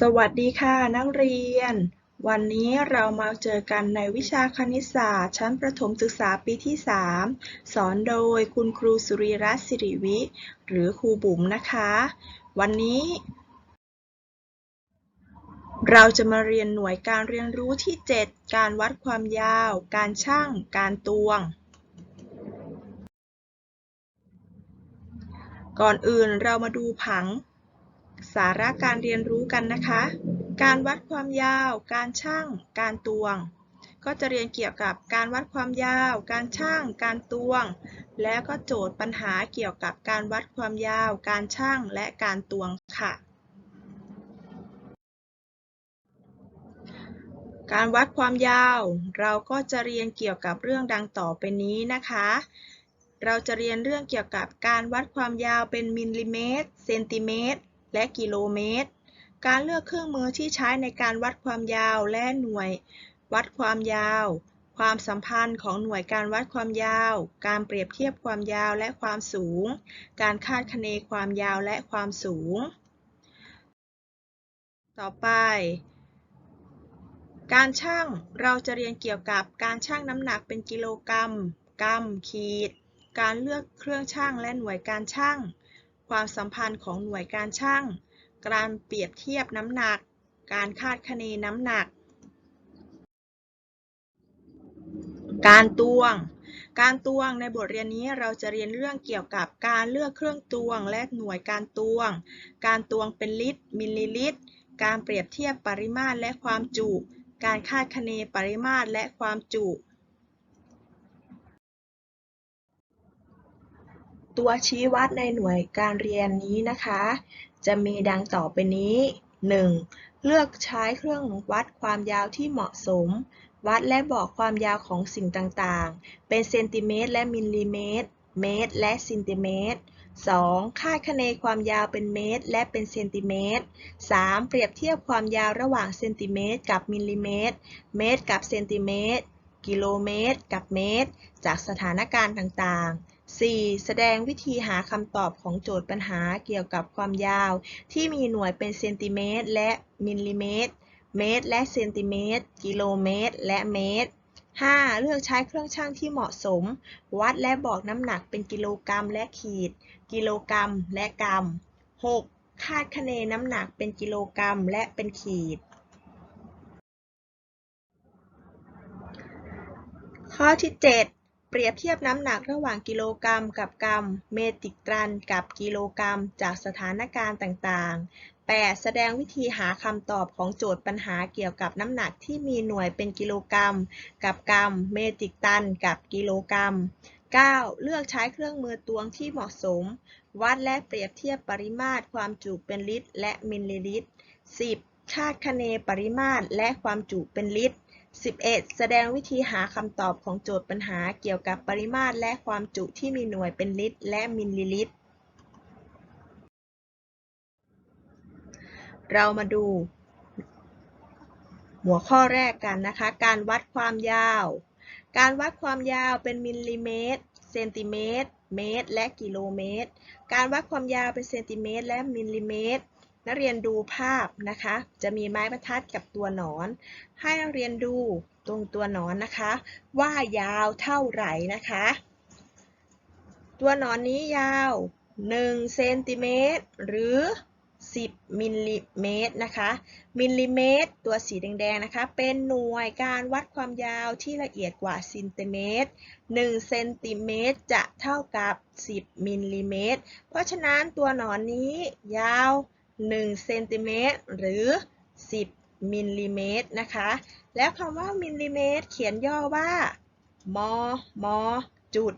สวัสดีค่ะนักเรียน วันนี้เรามาเจอกันในวิชาคณิตศาสตร์ ชั้นประถมศึกษาปีที่ 3 สอนโดยคุณครูสุริรัตน์สิริวิ หรือครูบุ๋มนะคะ วันนี้ เราจะมาเรียนหน่วยการเรียนรู้ที่ 7 การวัดความยาว การชั่งการตวงก่อนอื่นเรามาดูผัง สาระการเรียนรู้กันนะคะ การวัดความยาว การชั่ง การตวง ก็จะเรียนเกี่ยวกับการวัดความยาว การชั่ง การตวง แล้วก็โจทย์ปัญหาเกี่ยวกับการวัดความยาว การชั่ง และการตวงค่ะ การวัดความยาว เราก็จะเรียนเกี่ยวกับเรื่องดังต่อไปนี้นะคะเราจะเรียนเรื่องเกี่ยวกับการวัดความยาวเป็นมิลลิเมตร เซนติเมตร และกิโลเมตร การเลือกเครื่องมือที่ใช้ในการวัดความยาวและหน่วยวัดความยาว ความสัมพันธ์ของหน่วยการวัดความยาว การเปรียบเทียบความยาวและความสูง การคาดคะเนความยาวและความสูง ต่อไปการชั่งเราจะเรียนเกี่ยวกับการชั่งน้ำหนักเป็นกิโลกรัม กรัม ขีด การเลือกเครื่องชั่งและหน่วยการชั่ง ความสัมพันธ์ของหน่วยการชั่งการเปรียบเทียบน้ำหนัก การคาดคะเนน้ำหนัก การตวง การตวงในบทเรียนนี้เราจะเรียนเรื่องเกี่ยวกับการเลือกเครื่องตวงและหน่วยการตวง การตวงเป็นลิตร มิลลิลิตร การเปรียบเทียบปริมาตรและความจุ การคาดคะเนปริมาตรและความจุ ตัวชี้วัดในหน่วยการเรียนนี้นะคะ จะมีดังต่อไปนี้ 1. เลือกใช้เครื่องวัดความยาวที่เหมาะสม วัดและบอกความยาวของสิ่งต่างๆ เป็นเซนติเมตรและมิลลิเมตร เมตร และเซนติเมตร 2. คาดคะเนความยาวเป็นเมตร และเป็นเซนติเมตร 3. เปรียบเทียบความยาวระหว่างเซนติเมตร กับมิลลิเมตร เมตร กับเซนติเมตร กิโลเมตร กับเมตร จากสถานการณ์ต่างๆ 4. แสดงวิธีหาคำตอบของโจทย์ปัญหาเกี่ยวกับความยาว ที่มีหน่วยเป็นเซนติเมตรและมิลลิเมตร เมตร และเซนติเมตร กิโลเมตร และเมตร 5. เลือกใช้เครื่องชั่งที่เหมาะสม วัดและบอกน้ำหนักเป็นกิโลกรัมและขีด กิโลกรัมและกรัม 6. คาดคะเนน้ำหนักเป็นกิโลกรัมและเป็นขีด ข้อที่ 7 รียบเทียบน้ำหนักระหว่างกิโลกรัมกับกรัม เมตริกตันกับกิโลกรัม จากสถานการณ์ต่างๆ 8. แสดงวิธีหาคำตอบของโจทย์ปัญหาเกี่ยวกับน้ำหนักที่มีหน่วยเป็นกิโลกรัม กับกรัม เมตริกตันกับกิโลกรัม 9. เลือกใช้เครื่องมือตวงที่เหมาะสม วัดและเปรียบเทียบปริมาตรความจุเป็นลิตร และมิลลิลิตร 10. คาดคะเนปริมาตรและความจุเป็นลิตร 11. แสดงวิธีหาคำตอบของโจทย์ปัญหาเกี่ยวกับปริมาตรและความจุที่มีหน่วยเป็นลิตรและมิลลิลิตร เรามาดู หัวข้อแรกกันนะคะ การวัดความยาว การวัดความยาวเป็นมิลลิเมตร เซนติเมตร เมตร และกิโลเมตร การวัดความยาวเป็นเซนติเมตร และมิลลิเมตร นักเรียนดูภาพนะคะ จะมีไม้บรรทัดกับตัวหนอน ให้นักเรียนดูตรงตัวหนอนนะคะ ว่ายาวเท่าไหร่นะคะ ตัวหนอนนี้ยาว1เซนติเมตรหรือ 10 มิลลิเมตรนะคะ มิลลิเมตร ตัวสีแดงๆนะคะ เป็นหน่วยการวัดความยาวที่ละเอียดกว่าเซนติเมตร1เซนติเมตรจะเท่ากับ 10 มิลลิเมตร เพราะฉะนั้นตัวหนอนนี้ยาว 1เซนติเมตรหรือ 10 มิลลิเมตรนะคะ แล้วคำว่ามิลลิเมตร เขียนย่อว่า มมจุด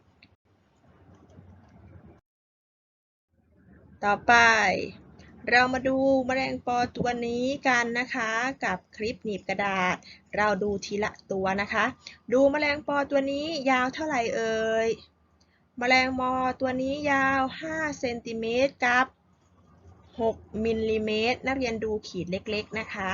ต่อไป เรามาดูแมลงปอตัวนี้กันนะคะ กับคลิปหนีบกระดาษ เราดูทีละตัวนะคะ ดูแมลงปอตัวนี้ยาวเท่าไหร่เอ่ยแมลงมอตัวนี้ยาว 5 เซนติเมตรกับ 6มิลลิเมตรนักเรียนดูขีดเล็กๆนะคะ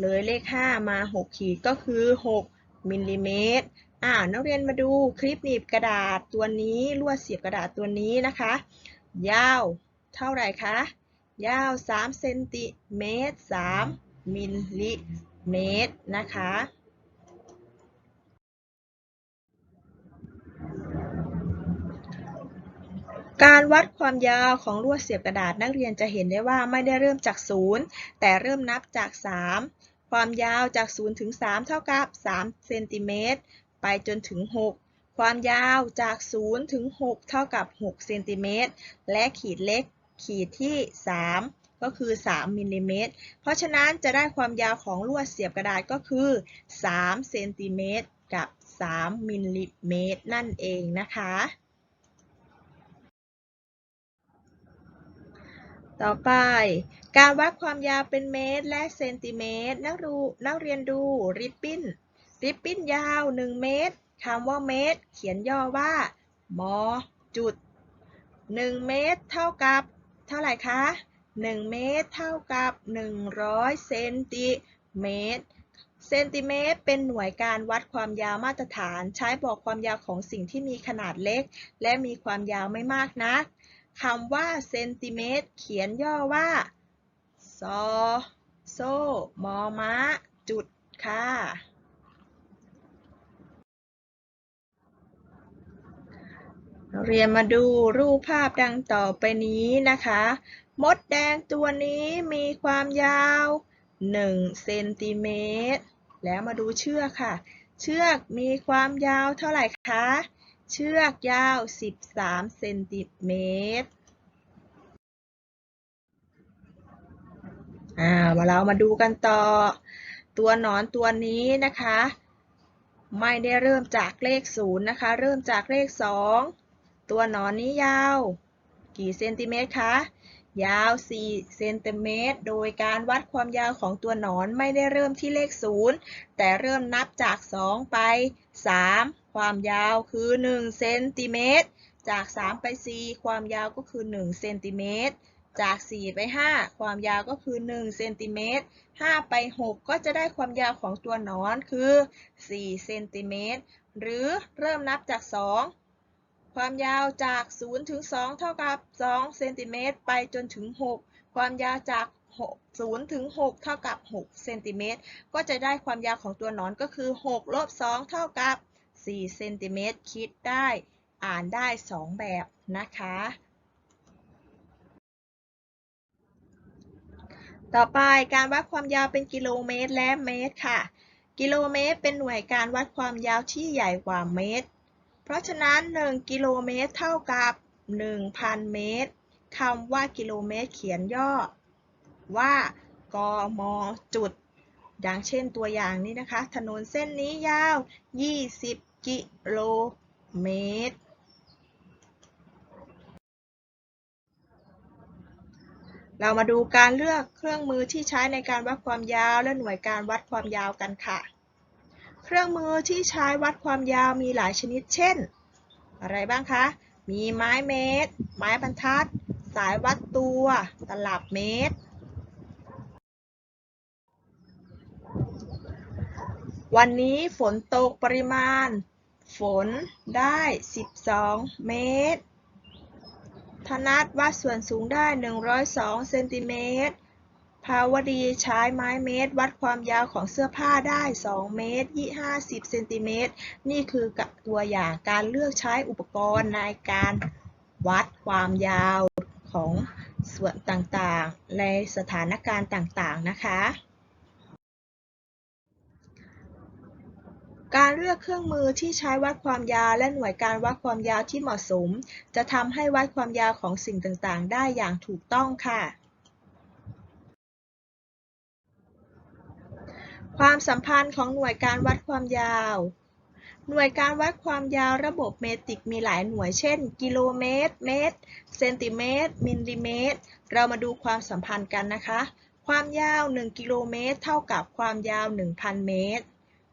เลยเลข 5 มา 6 ขีดก็คือ 6มิลลิเมตรอ่านักเรียนมาดูคลิปหนีบกระดาษตัวนี้ลวดเสียบกระดาษตัวนี้นะคะ ยาวเท่าไหร่คะ ยาว 3 เซนติเมตร 3 มิลลิเมตรนะคะ การวัดความยาวของลวดเสียบกระดาษนักเรียนจะเห็นได้ว่าไม่ได้เริ่มจาก 0 แต่เริ่มนับจาก 3 ความยาวจาก 0 ถึง 3 เท่ากับ3เซนติเมตรไปจนถึง 6 ความยาวจาก 0 ถึง 6 เท่ากับ6เซนติเมตรและขีดเล็กขีดที่ 3 ก็คือ 3มิลลิเมตรเพราะฉะนั้นจะได้ความยาวของลวดเสียบกระดาษก็คือ3เซนติเมตรกับ 3มิลลิเมตรนั่นเองนะคะ ต่อไป การวัดความยาวเป็นเมตรและเซนติเมตร นักรูนักเรียนดูริบบิ้น ริบบิ้นยาว 1 เมตรคำว่าเมตร เขียนย่อว่ามอจุด 1 เมตรเท่ากับ เท่าไหร่คะ 1 เมตรเท่ากับ 100 เซนติเมตร เซนติเมตร เป็นหน่วยการวัดความยาวมาตรฐาน ใช้บอกความยาวของสิ่งที่มีขนาดเล็ก และมีความยาวไม่มากนัก คำว่าเซนติเมตร เขียนย่อว่าซอโซมอม้า จุด ค่ะ เรียนมาดูรูปภาพดังต่อไปนี้นะคะ มดแดงตัวนี้มีความยาว1เซนติเมตร แล้วมาดูเชือกค่ะ เชือกมีความยาวเท่าไหร่คะ เชือกยาว 13 เซนติเมตรอ่ามาเรามาดูกันต่อ ตัวหนอนตัวนี้นะคะ ไม่ได้เริ่มจากเลขศูนย์นะคะ เริ่มจากเลขสองตัวหนอนนี้ยาว กี่เซนติเมตรคะ ยาว 4 เซนติเมตร โดยการวัดความยาวของตัวหนอนไม่ได้เริ่มที่เลขศูนย์แต่เริ่มนับจาก 2 ไป 3 ความยาวคือ1เซนติเมตรจาก 3 ไป 4 ความยาวก็คือ1เซนติเมตรจาก 4 ไป 5 ความยาวก็คือ1เซนติเมตร5ไป 6 ก็จะได้ความยาวของตัวนอนคือ4เซนติเมตรหรือเริ่มนับจาก 2 ความยาวจาก 0 ถึง 2 เท่ากับ2เซนติเมตรไปจนถึง 6 ความยาวจาก0ถึง 6 เท่ากับ6เซนติเมตรก็จะได้ความยาวของตัวนอนก็คือ6ลบ2เท่ากับ 4เซนติเมตรคิดได้อ่านได้ 2 แบบนะคะ ต่อไปการวัดความยาวเป็นกิโลเมตรและเมตรค่ะ กิโลเมตรเป็นหน่วยการวัดความยาวที่ใหญ่กว่าเมตร เพราะฉะนั้น 1 กิโลเมตรเท่ากับ 1,000 เมตรคำว่ากิโลเมตรเขียนย่อ ว่ากมจุดอย่างเช่นตัวอย่างนี้นะคะ ถนนเส้นนี้ยาว 20 กิโลเมตร เรามาดูการเลือกเครื่องมือที่ใช้ในการวัดความยาวและหน่วยการวัดความยาวกันค่ะ เครื่องมือที่ใช้วัดความยาวมีหลายชนิด เช่น อะไรบ้างคะ มีไม้เมตร ไม้บรรทัด สายวัดตัว ตลับเมตรวันนี้ฝนตกปริมาณ ฝนได้ 12 เมตร ธนัทวัดส่วนสูงได้ 102 เซนติเมตร ภาวดีใช้ไม้เมตร วัดความยาวของเสื้อผ้าได้ 2 เมตร 50 เซนติเมตร นี่คือตัวอย่างการเลือกใช้อุปกรณ์ในการวัดความยาวของส่วนต่างๆ ในสถานการณ์ต่างๆ นะคะ การเลือกเครื่องมือที่ใช้วัดความยาวและหน่วยการวัดความยาวที่เหมาะสม จะทำให้วัดความยาวของสิ่งต่างๆ ได้อย่างถูกต้องค่ะ ความสัมพันธ์ของหน่วยการวัดความยาวหน่วยการวัดความยาวระบบเมตริกมีหลายหน่วยเช่น กิโลเมตร เมตร เซนติเมตร มิลลิเมตร เรามาดูความสัมพันธ์กันนะคะ ความยาว 1 กิโลเมตร เท่ากับความยาว 1,000 เมตร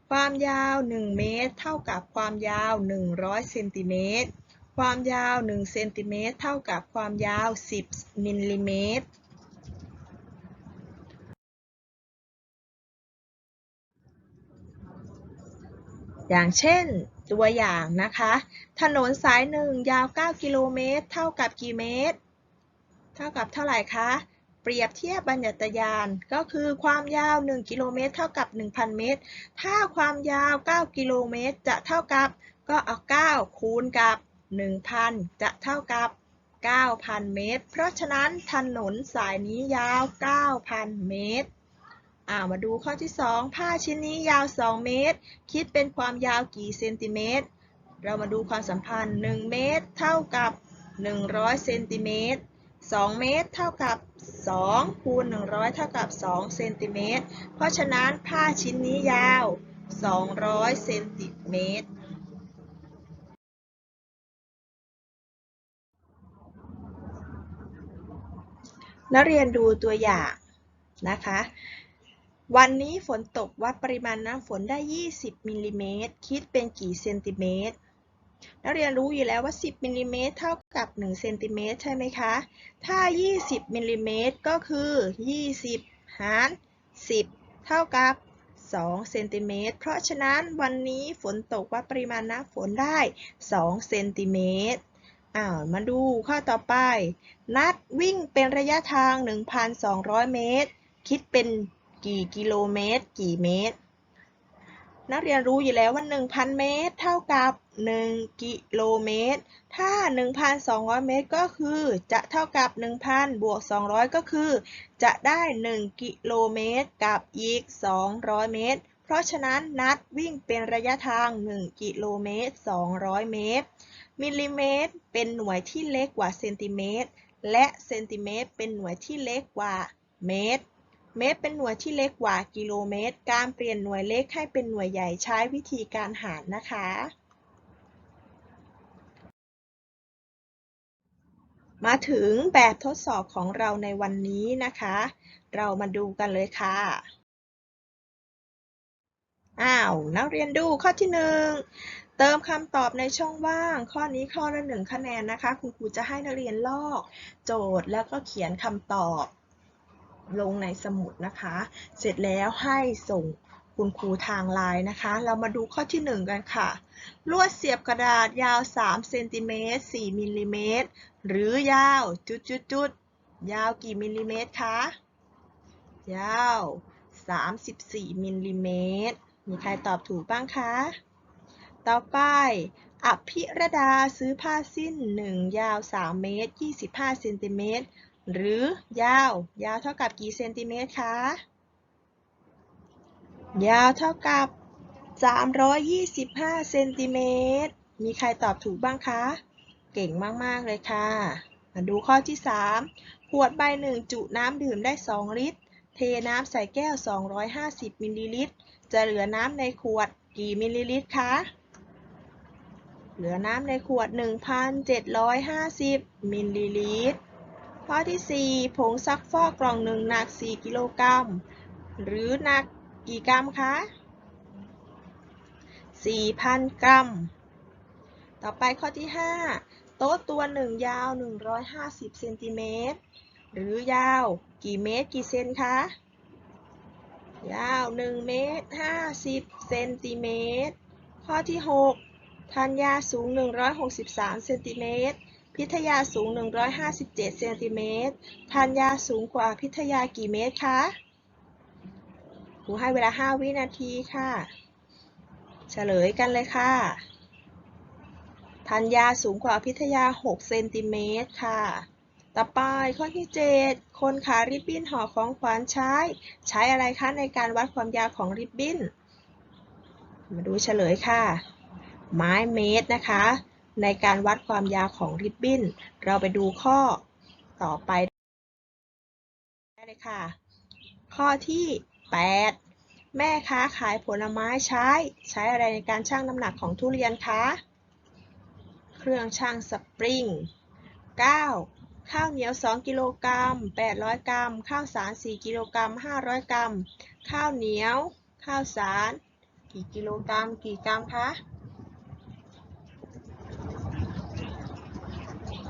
ความยาว 1 เมตร เท่ากับความยาว 100เซนติเมตร ความยาว 1 เซนติเมตร เท่ากับความยาว 10มิลลิเมตร อย่างเช่น ตัวอย่างนะคะ ถนนสายหนึ่งยาว 9 กิโลเมตร เท่ากับกี่เมตร เท่ากับเท่าไหร่คะ เปรียบเทียบบัญญัตยาน ก็คือความยาว 1 กิโลเมตรเท่ากับ 1,000 เมตร ถ้าความยาว 9 กิโลเมตรจะเท่ากับ ก็เอา 9 คูณกับ 1,000 จะเท่ากับ 9,000 เมตร เพราะฉะนั้นถนนสายนี้ยาว 9,000 เมตรอ่ามาดูข้อที่ 2 ผ้าชิ้นนี้ยาว 2 เมตร คิดเป็นความยาวกี่เซนติเมตร เรามาดูความสัมพันธ์ 1 เมตร เท่ากับ 100 เซนติเมตร 2 เมตร เท่ากับ 2คูณ100 เท่ากับ2เซนติเมตร เพราะฉะนั้นผ้าชิ้นนี้ยาว 200 เซนติเมตร นักเรียนดูตัวอย่างนะคะ วันนี้ฝนตกวัดปริมาณน้ำฝนได้ 20มิลลิเมตร คิดเป็นกี่เซนติเมตร นักเรียนรู้อยู่แล้วว่า 10มิลลิเมตรเท่ากับ1เซนติเมตรใช่ไหมคะ ถ้า 20มิลลิเมตรก็คือ 20 หาร 10 เท่ากับ2เซนติเมตร เพราะฉะนั้นวันนี้ฝนตกวัดปริมาณน้ำฝนได้2เซนติเมตรอ้าวมาดูข้อต่อไป นัดวิ่งเป็นระยะทาง 1,200 เมตร คิดเป็นกี่กิโลเมตร กี่เมตร นักเรียนรู้อยู่แล้วว่า 1,000 เมตร เท่ากับ 1 กิโลเมตร ถ้า 1,200 เมตรก็คือจะเท่ากับ 1,000 บวก 200 ก็คือ จะได้ 1 กิโลเมตรกับอีก 200 เมตร เพราะฉะนั้นนัดวิ่งเป็นระยะทาง 1 กิโลเมตร 200 เมตร มิลลิเมตร เป็นหน่วยที่เล็กกว่าเซนติเมตร และเซนติเมตร เป็นหน่วยที่เล็กกว่าเมตร เมตรเป็นหน่วยที่เล็กกว่ากิโลเมตร การเปลี่ยนหน่วยเล็กให้เป็นหน่วยใหญ่ใช้วิธีการหารนะคะ มาถึงแบบทดสอบของเราในวันนี้นะคะ เรามาดูกันเลยค่ะอ้าวนักเรียนดูข้อที่หนึ่งเติมคำตอบในช่องว่าง ข้อนี้ข้อละหนึ่งคะแนนนะคะ คุณครูจะให้นักเรียนลอก โจทย์แล้วก็เขียนคำตอบ ลงในสมุดนะคะ เสร็จแล้วให้ส่งคุณครูทางไลน์นะคะ เรามาดูข้อที่หนึ่งกันค่ะ ลวดเสียบกระดาษยาว3เซนติเมตร4มิลลิเมตรหรือยาวจุดจุดจุดๆๆยาวกี่มิลลิเมตรคะ ยาว 34มิลลิเมตร มีใครตอบถูกบ้างคะ ต่อไปอภิรดาซื้อผ้าสิ้น 1 ยาว 3 เมตร 25เซนติเมตร หรือยาว ยาวเท่ากับกี่เซนติเมตรคะ ยาวเท่ากับ 325 เซนติเมตร มีใครตอบถูกบ้างคะ เก่งมาก ๆ เลยค่ะ มาดูข้อที่ 3 ขวดใบหนึ่งจุน้ำดื่มได้ 2 ลิตร เทน้ำใส่แก้ว 250 มิลลิลิตร จะเหลือน้ำในขวดกี่มิลลิลิตรคะเหลือน้ำในขวด 1,750 มิลลิลิตร ข้อที่ 4 ผงซักฟอกกล่องหนึ่งหนัก 4 กิโลกรัม หรือหนักกี่กรัมคะ 4,000 กรัม ต่อไปข้อที่ 5 โต๊ะตัวหนึ่งยาว 150 เซนติเมตร หรือยาวกี่เมตรกี่เซนคะ ยาว 1 เมตร 50 เซนติเมตร ข้อที่ 6 ธัญญาสูง 163 เซนติเมตร พิทยาสูง 157 เซนติเมตรธัญญาสูงกว่าพิทยากี่เมตรคะครูให้เวลา 5 วินาทีค่ะเฉลยกันเลยค่ะธัญญาสูงกว่าพิทยา 6 เซนติเมตรค่ะ ต่อไปข้อที่ 7 คนขาริบบิ้นห่อของขวัญใช้ ใช้อะไรคะในการวัดความยาวของริบบิ้น มาดูเฉลยค่ะ ไม้เมตรนะคะ ในการวัดความยาวของริบบิ้น เราไปดูข้อต่อไปได้เลยค่ะ ข้อที่ 8 แม่ค้าขายผลไม้ใช้ ใช้อะไรในการชั่งน้ำหนักของทุเรียนคะ เครื่องชั่งสปริง 9. ข้าวเหนียว 2 กิโลกรัม 800 กรัม ข้าวสาร 4 กิโลกรัม 500 กรัม ข้าวเหนียว ข้าวสาร กี่กิโลกรัม กี่กรัมคะ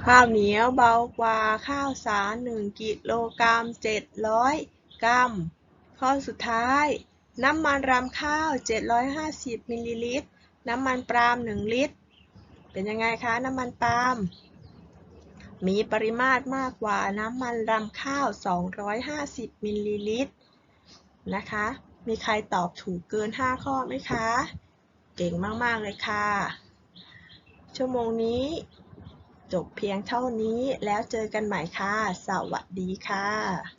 ข้าวเหนียวเบากว่าข้าวสารหนึ่งกิโลกรัมเจ็ดร้อยกรัม ข้อสุดท้าย น้ำมันรำข้าว 750มิลลิลิตร น้ำมันปาล์ม1 ลิตร เป็นยังไงคะน้ำมันปาล์ม มีปริมาตรมากกว่าน้ำมันรำข้าว 250มิลลิลิตรนะคะ มีใครตอบถูกเกิน 5 ข้อไหมคะ เก่งมาก ๆ เลยค่ะ ชั่วโมงนี้ จบเพียงเท่านี้แล้วเจอกันใหม่ค่ะ สวัสดีค่ะ